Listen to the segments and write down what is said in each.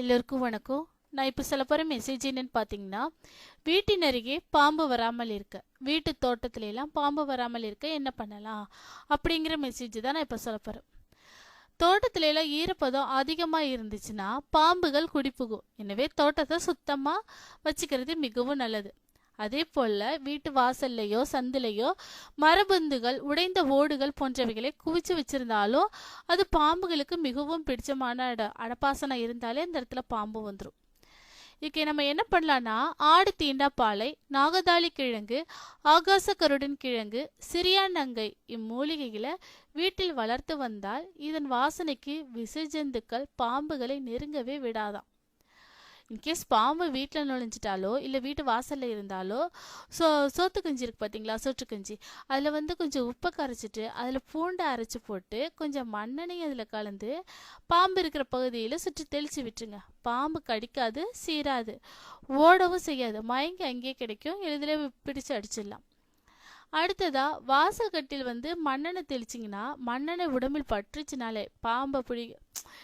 எல்லோருக்கும் வணக்கம். நான் இப்போ சில பேர் மெசேஜ் என்னன்னு பார்த்தீங்கன்னா வீட்டின் அருகே பாம்பு வராமல் இருக்க. வீட்டு தோட்டத்திலெல்லாம் பாம்பு வராமல் இருக்க என்ன பண்ணலாம்? அப்படிங்கிற மெசேஜ் தான் நான் இப்போ சொல்ல போகிறேன் தோட்டத்திலெல்லாம் ஈரப்பதம் அதிகமாக இருந்துச்சுன்னா பாம்புகள் குடிப்புகும் எனவே தோட்டத்தை சுத்தமாக வச்சுக்கிறது மிகவும் நல்லது. அதே போல் வீட்டு வாசல்லையோ சந்திலையோ மரபந்துகள் உடைந்த ஓடுகள் போன்றவைகளை குவிச்சு வச்சிருந்தாலும் அது பாம்புகளுக்கு மிகவும் பிடிச்சமான இடம் அடப்பாசனம் இருந்தாலே அந்த இடத்துல பாம்பு வந்துடும் இதுக்கு நம்ம என்ன பண்ணலான்னா ஆடு தீண்டாப்பாலை நாகதாளி கிழங்கு ஆகாச கருடன் கிழங்கு சிறியானங்கை இம்மூலிகைகளை வீட்டில் வளர்த்து வந்தால் இதன் வாசனைக்கு விசைஜந்துக்கள் பாம்புகளை நெருங்கவே விடாதாம். இன்கேஸ் பாம்பு வீட்டில் நுழைஞ்சிட்டாலோ இல்லை வீட்டு வாசலில் இருந்தாலோ சோ சோத்து கஞ்சி இருக்குது பார்த்தீங்களா சோற்று கஞ்சி. அதில் வந்து கொஞ்சம் உப்பை கரைச்சிட்டு அதில் பூண்டை அரைச்சி போட்டு கொஞ்சம் மண்ணெண்ணையும் அதில் கலந்து பாம்பு இருக்கிற பகுதியில் சுற்றி தெளித்து விட்டுருங்க. பாம்பு கடிக்காது சீராது ஓடவும் செய்யாது. மயங்கி அங்கேயே கிடைக்கும். எளிதில் பிடிச்சு அடிச்சிடலாம். அடுத்ததா வாசல் கட்டில் வந்து மண்ணெண்ணெய் தெளிச்சிங்கன்னா மண்ணெண்ணெய் உடம்பில் பற்றுச்சுனாலே பாம்பை பிடி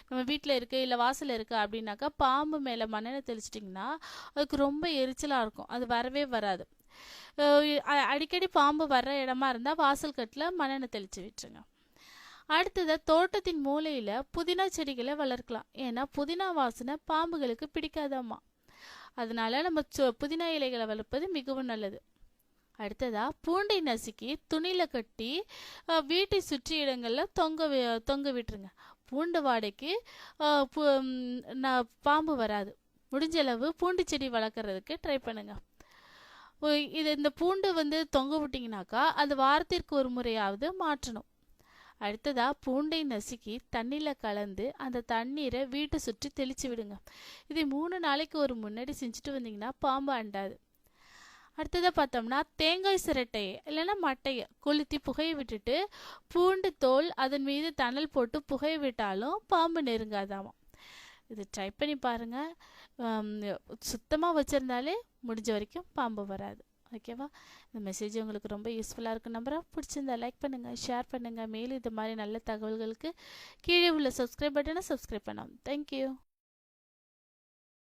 நம்ம வீட்டில் இருக்கு இல்லை வாசலில் இருக்குது அப்படின்னாக்கா பாம்பு மேலே மண்ணெண்ணெய் தெளிச்சிட்டிங்கன்னா அதுக்கு ரொம்ப எரிச்சலாக இருக்கும். அது வரவே வராது. அஹ் அடிக்கடி பாம்பு வர்ற இடமா இருந்தால் வாசல் கட்டில் மண்ணெண்ணெய் தெளித்து விட்டுருங்க. அடுத்தது தோட்டத்தின் மூலையில் புதினா செடிகளை வளர்க்கலாம். ஏன்னா புதினா வாசனை பாம்புகளுக்கு பிடிக்காதாம்மா அதனால நம்ம புதினா இலைகளை வளர்ப்பது மிகவும் நல்லது. அடுத்ததா பூண்டை நசுக்கி துணியில் கட்டி அஹ், வீட்டை சுற்றி இடங்களில் தொங்க வி- தொங்க விட்டுருங்க. பூண்டு வாடைக்கு பு- ந- பாம்பு வராது. முடிஞ்ச அளவு பூண்டு செடி வளர்க்குறதுக்கு ட்ரை பண்ணுங்க. இது இந்த பூண்டு வந்து தொங்க விட்டிங்கனாக்கா அது வாரத்திற்கு ஒரு முறையாவது மாற்றணும். அடுத்ததாக பூண்டை நசுக்கி தண்ணியில் கலந்து அந்த தண்ணீரை வீட்டை சுற்றி தெளித்து விடுங்க. இதை மூணு நாளைக்கு ஒரு முன்னாடி செஞ்சுட்டு வந்தீங்கன்னா பாம்பு அண்டாது. அடுத்ததை பார்த்தோம்னா தேங்காய் சிரட்டையை இல்லைன்னா மட்டையை கொளுத்தி புகையை விட்டுட்டு பூண்டு தோல் அதன் மீது தணல் போட்டு புகைய விட்டாலும் பாம்பு நெருங்காதாமா இது ட்ரை பண்ணி பாருங்க. சுத்தமாக வச்சுருந்தாலே முடிஞ்ச வரைக்கும் பாம்பு வராது. ஓகேவா இந்த மெசேஜ் உங்களுக்கு ரொம்ப யூஸ்ஃபுல்லாக இருக்கும் நம்பராக பிடிச்சிருந்தா லைக் பண்ணுங்கள் ஷேர் பண்ணுங்கள் மேலும் இது மாதிரி நல்ல தகவல்களுக்கு கீழே உள்ள சப்ஸ்கிரைப் பட்டனை சப்ஸ்கிரைப் பண்ணலாம் தேங்க்யூ